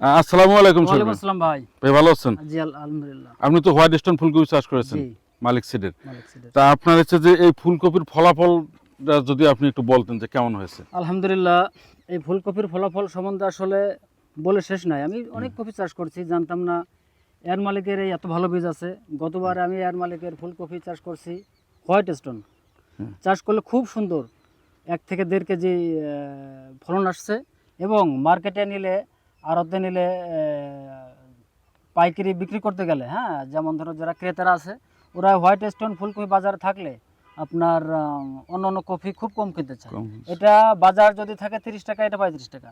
আসসালামু আলাইকুম আসসালাম ভাই। ভাই ভালো আছেন? জি আল- আলহামদুলিল্লাহ। আপনি তো হোয়াইট স্টোন ফুলকপি চাষ করেছেন মালিক সিডের। তা আপনার হচ্ছে যে এই ফুলকপির ফলাফল যদি আপনি একটু বলতেন যে কেমন হয়েছে? আলহামদুলিল্লাহ এই ফুলকপির ফলাফল সম্বন্ধে আসলে বলে শেষ নাই। আমি অনেক কপি চাষ করছি জানতাম না এয়ার মালিকের এই এত ভালো বীজ আছে। গতবার আমি এয়ার মালিকের ফুলকপি চাষ করছি হোয়াইট স্টোন। চাষ করলে খুব সুন্দর এক থেকে দেড় কেজি ফলন আসছে এবং মার্কেটে নিলে আড়তে নিলে পাইকারি বিক্রি করতে গেলে হ্যাঁ? যেমন ধরো যারা ক্রেতারা আছে ওরা হোয়াইট স্টোন ফুলকপি বাজারে থাকলে আপনার অন্য অন্য কফি খুব কম কিনতে চায়। এটা বাজার যদি থাকে তিরিশ টাকা এটা পঁয়ত্রিশ টাকা।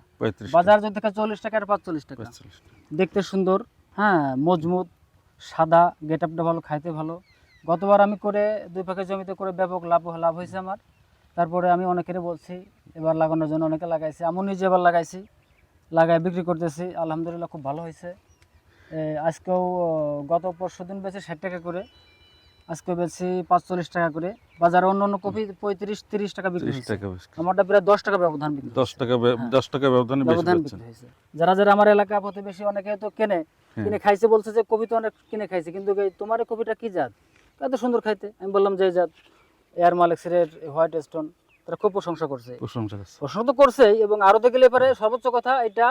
বাজার যদি থাকে চল্লিশ টাকা এটা পাঁচচল্লিশ টাকা। দেখতে সুন্দর হ্যাঁ? মজবুত সাদা গেট আপটা ভালো খাইতে ভালো। গতবার আমি করে দুই পাখি জমিতে করে ব্যাপক লাভ লাভ হয়েছে আমার। তারপরে আমি অনেকেরই বলছি এবার লাগানোর জন্য অনেকে লাগাইছি আমি নিজে এবার লাগাইছি। লাগাই বিক্রি করতেছি। আলহামদুলিল্লাহ খুব ভালো হয়েছে। আজকেও গত পরশু দিন বেছে ষাট টাকা করে আজকে বেছি পাঁচচল্লিশ টাকা করে। বাজারে অন্য অন্য কপি পঁয়ত্রিশ তিরিশ টাকা বিক্রি টাকা আমারটা প্রায় দশ টাকা ব্যবধান বিক্রি দশ টাকা হ্যাঁ। দশ টাকা ব্যবধানে ব্যবধান বিক্রি হয়েছে। যারা যারা আমার এলাকা প্রতিবেশী অনেকে তো কেনে হ্যাঁ। কিনে খাইছে বলছে যে কপি তো অনেক কিনে খাইছে কিন্তু এই তোমার কপিটা কি জাত? এত সুন্দর খাইতে। আমি বললাম যে জাত এয়ার মালেক্সের হোয়াইট স্টোন। তারা খুব প্রশংসা করছে। প্রশংসা তো করছেই এবং আরও গেলে পরে সর্বোচ্চ কথা এটা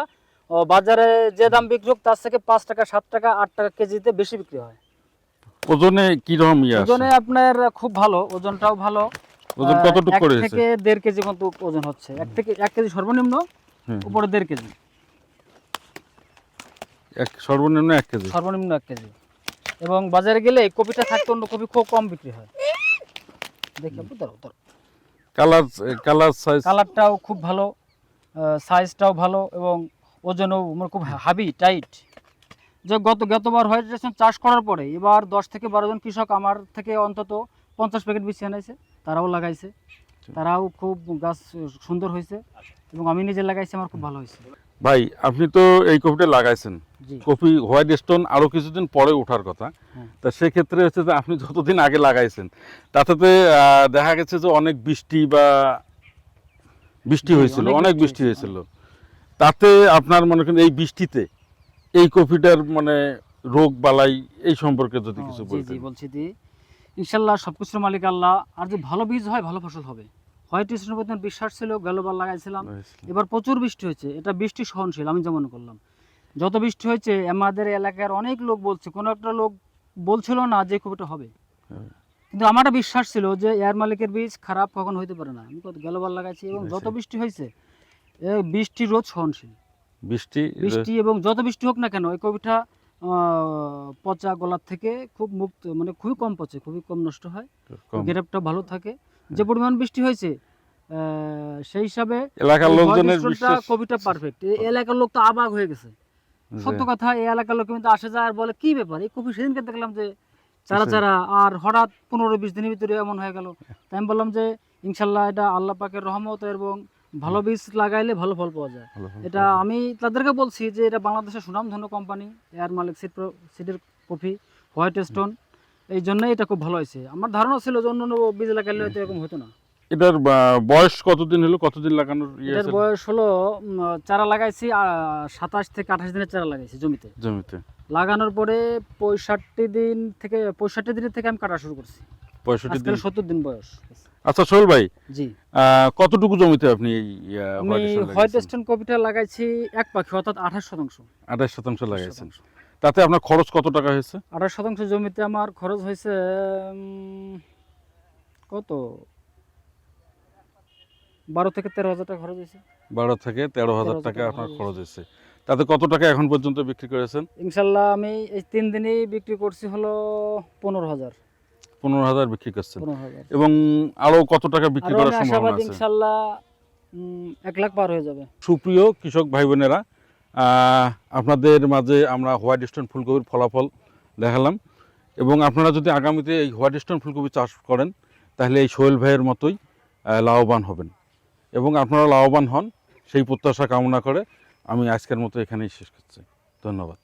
বাজারে যে দাম বিক্রি হোক তার থেকে পাঁচ টাকা সাত টাকা আট টাকা কেজিতে বেশি বিক্রি হয়। ওজনে কি রকম ইয়ে ওজনে আপনার খুব ভালো ওজনটাও ভালো। ওজন কতটুকু করে থেকে দেড় কেজি মতো ওজন হচ্ছে। এক থেকে এক কেজি সর্বনিম্ন উপরে দেড় কেজি। এক সর্বনিম্ন এক কেজি? সর্বনিম্ন এক কেজি। এবং বাজারে গেলে কপিটা থাকতে অন্য কপি খুব কম বিক্রি হয়। দেখি আপু ধরো ধরো। কালার কালার সাইজ কালারটাও খুব ভালো সাইজটাও ভালো এবং ওজনও আমার খুব হাবি টাইট যে গত গতবার হয়েছে রেশন চাষ করার পরে এবার দশ থেকে বারো জন কৃষক আমার থেকে অন্তত পঞ্চাশ প্যাকেট বিছিয়ে আনাইছে তারাও লাগাইছে। তারাও খুব গাছ সুন্দর হয়েছে এবং আমি নিজে লাগাইছি আমার খুব ভালো হয়েছে। ভাই আপনি তো এই কপিটা লাগাইছেন। কপি হোয়াইট স্টোন আরও কিছুদিন পরে ওঠার কথা। হ্যাঁ। তা সেক্ষেত্রে হচ্ছে যে আপনি যতদিন আগে লাগাইছেন তাতে দেখা গেছে যে অনেক বৃষ্টি বা বৃষ্টি হয়েছিল অনেক বৃষ্টি হয়েছিল। তাতে আপনার মনে করেন এই বৃষ্টিতে এই কপিটার মানে রোগ বালাই এই সম্পর্কে যদি কিছু জি বলছি দি। ইনশাল্লাহ সব কিছুর মালিক আল্লাহ। আর যদি ভালো বীজ হয় ভালো ফসল হবে। স্টোনের প্রতি বিশ্বাস ছিল গেলোবার লাগাইছিলাম। এবার প্রচুর বৃষ্টি হয়েছে এটা বৃষ্টি সহনশীল আমি যেমন করলাম। যত বৃষ্টি হয়েছে আমাদের এলাকার অনেক লোক বলছে কোনো একটা লোক বলছিল না যে কপিটা হবে। হ্যাঁ। কিন্তু আমার একটা বিশ্বাস ছিল যে এয়ার মালিকের বীজ খারাপ কখন হইতে পারে না। আমি গেলোবার লাগাইছি এবং যত। বৃষ্টি হয়েছে বৃষ্টি রোধ সহনশীল। বৃষ্টি বৃষ্টি এবং যত বৃষ্টি হোক না কেন এই আহ, পচা গলার থেকে খুব মুক্ত মানে খুবই কম পচে খুবই কম নষ্ট হয়। গ্রেপটা ভালো থাকে। যে পরিমাণ বৃষ্টি হয়েছে সেই হিসাবে এলাকার লোকজনের বিশ্বাস কবিটা পারফেক্ট এলাকার লোক তো আবাক হয়ে গেছে। সত্য কথা এই এলাকার লোক কিন্তু আসে যায় আর বলে কি ব্যাপার? এই কপি সেদিনকে দেখলাম যে চারা। চারা আর হঠাৎ পনেরো বিশ দিনের ভিতরে এমন হয়ে গেল। তাই আমি বললাম যে ইনশাল্লাহ এটা আল্লাহ পাকের রহমত এবং ভালো বীজ লাগাইলে ভালো ফল পাওয়া যায়। এটা আমি তাদেরকে বলছি যে এটা বাংলাদেশের সুনামধন্য কোম্পানি এয়ার মালিক সিড সিডের কফি হোয়াইট স্টোন এই জন্যই এটা খুব ভালো হয়েছে। আমার ধারণা ছিল যে অন্য অন্য বীজ লাগাইলে হয়তো এরকম হতো না। এটার বয়স কতদিন হলো? কতদিন লাগানোর ইয়ে এটার বয়স হলো চারা লাগাইছি সাতাশ থেকে আঠাশ দিনের চারা লাগাইছি জমিতে। জমিতে। লাগানোর পরে পঁয়ষট্টি দিন থেকে পঁয়ষট্টি দিনের থেকে আমি কাটা শুরু করছি। পঁয়ষট্টি দিন। সত্তর দিন বয়স। আচ্ছা সোহেল ভাই জি। কতটুকু জমিতে আপনি এই হোয়াইট স্টোন কপিটা লাগাইছি এক পাখি অর্থাৎ আঠাশ শতাংশ। আঠাশ শতাংশ লাগাইছেন। তাতে আপনার খরচ কত টাকা হয়েছে? আঠাশ শতাংশ জমিতে আমার খরচ হয়েছে কত? বারো থেকে তেরো হাজার টাকা খরচ হয়েছে। বারো থেকে তেরো হাজার 13,000 টাকা আপনার খরচ খরচ হয়েছে। তাতে কত টাকা এখন পর্যন্ত বিক্রি করেছেন? ইনশাল্লাহ আমি এই তিন দিনেই বিক্রি করছি হলো পনেরো হাজার। পনেরো হাজার বিক্রি করছেন। এবং আরও কত টাকা বিক্রি করার সম্ভাবনা আছে? ইনশাল্লাহ উম, এক লাখ পার হয়ে যাবে। সুপ্রিয় কৃষক ভাই বোনেরা আপনাদের মাঝে আমরা হোয়াইট স্টোন ফুলকপির ফলাফল দেখালাম। এবং আপনারা যদি আগামীতে এই হোয়াইট স্টোন ফুলকপি চাষ করেন তাহলে এই সোহেল ভাইয়ের মতোই লাভবান হবেন। এবং আপনারা লাভবান হন সেই প্রত্যাশা কামনা করে আমি আজকের মতো এখানেই শেষ করছি। ধন্যবাদ।